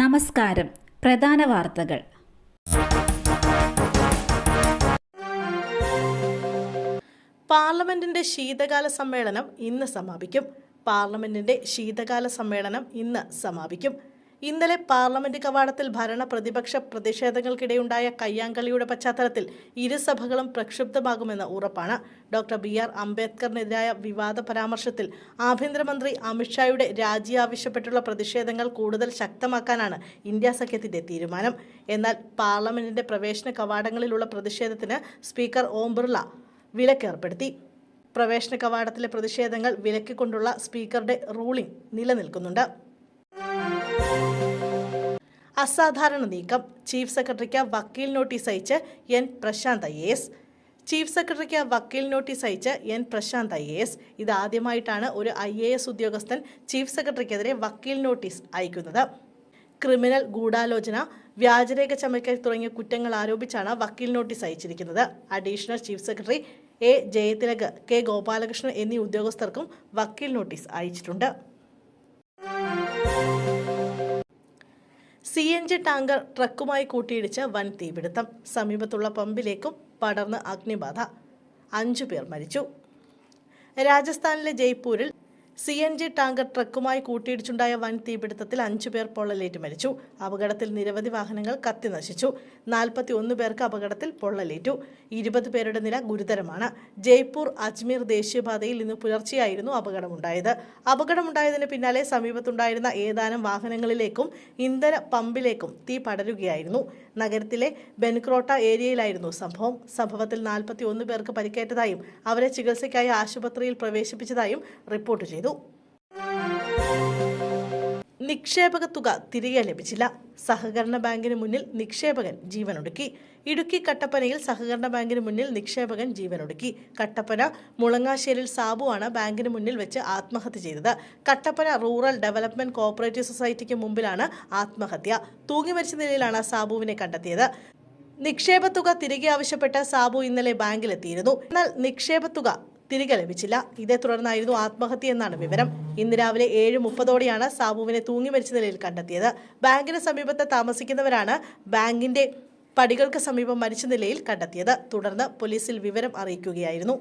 നമസ്കാരം. പ്രധാന വാർത്തകൾ. പാർലമെന്റിന്റെ ശീതകാല സമ്മേളനം ഇന്ന് സമാപിക്കും. പാർലമെന്റിന്റെ ശീതകാല സമ്മേളനം ഇന്ന് സമാപിക്കും. ഇന്നലെ പാർലമെന്റ് കവാടത്തിൽ ഭരണ പ്രതിപക്ഷ പ്രതിഷേധങ്ങൾക്കിടെയുണ്ടായ കയ്യാങ്കളിയുടെ പശ്ചാത്തലത്തിൽ ഇരുസഭകളും പ്രക്ഷുബ്ധമാകുമെന്ന് ഉറപ്പാണ്. ഡോക്ടർ ബി ആർ അംബേദ്കറിനെതിരായ വിവാദ പരാമർശത്തിൽ ആഭ്യന്തരമന്ത്രി അമിത്ഷായുടെ രാജി ആവശ്യപ്പെട്ടുള്ള പ്രതിഷേധങ്ങൾ കൂടുതൽ ശക്തമാക്കാനാണ് ഇന്ത്യ സഖ്യത്തിന്റെ തീരുമാനം. എന്നാൽ പാർലമെന്റിന്റെ പ്രവേശന കവാടങ്ങളിലുള്ള പ്രതിഷേധത്തിന് സ്പീക്കർ ഓം ബിർള വിലക്കേർപ്പെടുത്തി പ്രവേശന കവാടത്തിലെ പ്രതിഷേധങ്ങൾ വിലക്കിക്കൊണ്ടുള്ള സ്പീക്കറുടെ റൂളിംഗ് നിലനിൽക്കുന്നുണ്ട്. അസാധാരണ നീക്കം. ചീഫ് സെക്രട്ടറിക്ക് വക്കീൽ നോട്ടീസ് അയച്ച് എൻ പ്രശാന്ത് ഐ ചീഫ് സെക്രട്ടറിക്ക് വക്കീൽ നോട്ടീസ് അയച്ച് എൻ പ്രശാന്ത് ഐ എസ്. ഇതാദ്യമായിട്ടാണ് ഒരു ഐ എ എസ് ഉദ്യോഗസ്ഥൻ ചീഫ് സെക്രട്ടറിക്കെതിരെ വക്കീൽ നോട്ടീസ് അയക്കുന്നത്. ക്രിമിനൽ ഗൂഢാലോചന വ്യാജരേഖ ചമയ്ക്കൽ തുടങ്ങിയ കുറ്റങ്ങൾ ആരോപിച്ചാണ് വക്കീൽ നോട്ടീസ് അയച്ചിരിക്കുന്നത്. Additional chief secretary A Jayathilak K Gopalakrishnan എന്നീ ഉദ്യോഗസ്ഥർക്കും വക്കീൽ നോട്ടീസ് അയച്ചിട്ടുണ്ട്. സി എൻ ജി ടാങ്കർ ട്രക്കുമായി കൂട്ടിയിടിച്ച വൻ തീപിടുത്തം. സമീപത്തുള്ള പമ്പിലേക്കും പടർന്ന് അഗ്നിബാധ. അഞ്ചു പേർ മരിച്ചു. രാജസ്ഥാനിലെ ജയ്പൂരിൽ സി എൻ ജി ടാങ്കർ ട്രക്കുമായി കൂട്ടിയിടിച്ചുണ്ടായ വൻ തീപിടുത്തത്തിൽ അഞ്ചു പേർ പൊള്ളലേറ്റ് മരിച്ചു. അപകടത്തിൽ നിരവധി വാഹനങ്ങൾ കത്തി നശിച്ചു. നാൽപ്പത്തി ഒന്ന് പേർക്ക് അപകടത്തിൽ പൊള്ളലേറ്റു. ഇരുപത് പേരുടെ നില ഗുരുതരമാണ്. ജയ്പൂർ അജ്മീർ ദേശീയപാതയിൽ ഇന്ന് പുലർച്ചെയായിരുന്നു അപകടമുണ്ടായത്. അപകടമുണ്ടായതിന് പിന്നാലെ സമീപത്തുണ്ടായിരുന്ന ഏതാനും വാഹനങ്ങളിലേക്കും ഇന്ധന പമ്പിലേക്കും തീ പടരുകയായിരുന്നു. നഗരത്തിലെ ബെൻക്രോട്ട ഏരിയയിലായിരുന്നു സംഭവം. സംഭവത്തിൽ നാൽപ്പത്തി ഒന്ന് പേർക്ക് പരിക്കേറ്റതായും അവരെ ചികിത്സയ്ക്കായി ആശുപത്രിയിൽ പ്രവേശിപ്പിച്ചതായും റിപ്പോർട്ട് ചെയ്തു. നിക്ഷേപക തുക തിരികെ ലഭിച്ചില്ല. സഹകരണ ബാങ്കിന് മുന്നിൽ നിക്ഷേപകൻ ജീവനൊടുക്കി ഇടുക്കി കട്ടപ്പനയിൽ സഹകരണ ബാങ്കിന് മുന്നിൽ നിക്ഷേപകൻ ജീവനൊടുക്കി കട്ടപ്പന മുളങ്ങാശ്ശേരിൽ സാബുവാണ് ബാങ്കിന് മുന്നിൽ വെച്ച് ആത്മഹത്യ ചെയ്തത്. കട്ടപ്പന റൂറൽ ഡെവലപ്മെന്റ് കോഓപ്പറേറ്റീവ് സൊസൈറ്റിക്ക് മുമ്പിലാണ് ആത്മഹത്യ. തൂങ്ങി മരിച്ച നിലയിലാണ് സാബുവിനെ കണ്ടെത്തിയത്. നിക്ഷേപ തുക തിരികെ ആവശ്യപ്പെട്ട് സാബു ഇന്നലെ ബാങ്കിലെത്തിയിരുന്നു. എന്നാൽ നിക്ഷേപ തുക തിരികെ ലഭിച്ചില്ല. ഇതേ തുടർന്നായിരുന്നു ആത്മഹത്യ എന്നാണ് വിവരം. ഇന്ന് രാവിലെ ഏഴ് മുപ്പതോടെയാണ് സാബുവിനെ തൂങ്ങി മരിച്ച നിലയിൽ കണ്ടെത്തിയത്. ബാങ്കിന് സമീപത്ത് താമസിക്കുന്നവരാണ് ബാങ്കിന്റെ പടികൾക്ക് സമീപം മരിച്ച നിലയിൽ കണ്ടെത്തിയത്. തുടർന്ന് പോലീസിൽ വിവരം അറിയിക്കുകയായിരുന്നു.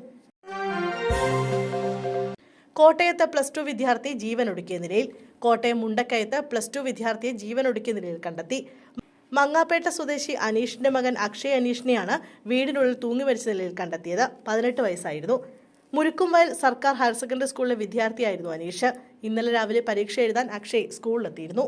കോട്ടയത്ത് പ്ലസ് ടു വിദ്യാർത്ഥി ജീവനൊടുക്കിയ നിലയിൽ കോട്ടയം മുണ്ടക്കയത്ത് പ്ലസ് ടു വിദ്യാർത്ഥിയെ ജീവനൊടുക്കിയ നിലയിൽ കണ്ടെത്തി. മങ്ങാപ്പേട്ട സ്വദേശി അനീഷിന്റെ മകൻ അക്ഷയ് അനീഷിനെയാണ് വീടിനുള്ളിൽ തൂങ്ങി മരിച്ച നിലയിൽ കണ്ടെത്തിയത്. പതിനെട്ട് വയസ്സായിരുന്നു. മുരുക്കുംവയൽ സർക്കാർ ഹയർ സെക്കൻഡറി സ്കൂളിലെ വിദ്യാർത്ഥിയായിരുന്നു അനീഷ്. ഇന്നലെ രാവിലെ പരീക്ഷ എഴുതാൻ അക്ഷയ് സ്കൂളിലെത്തിയിരുന്നു.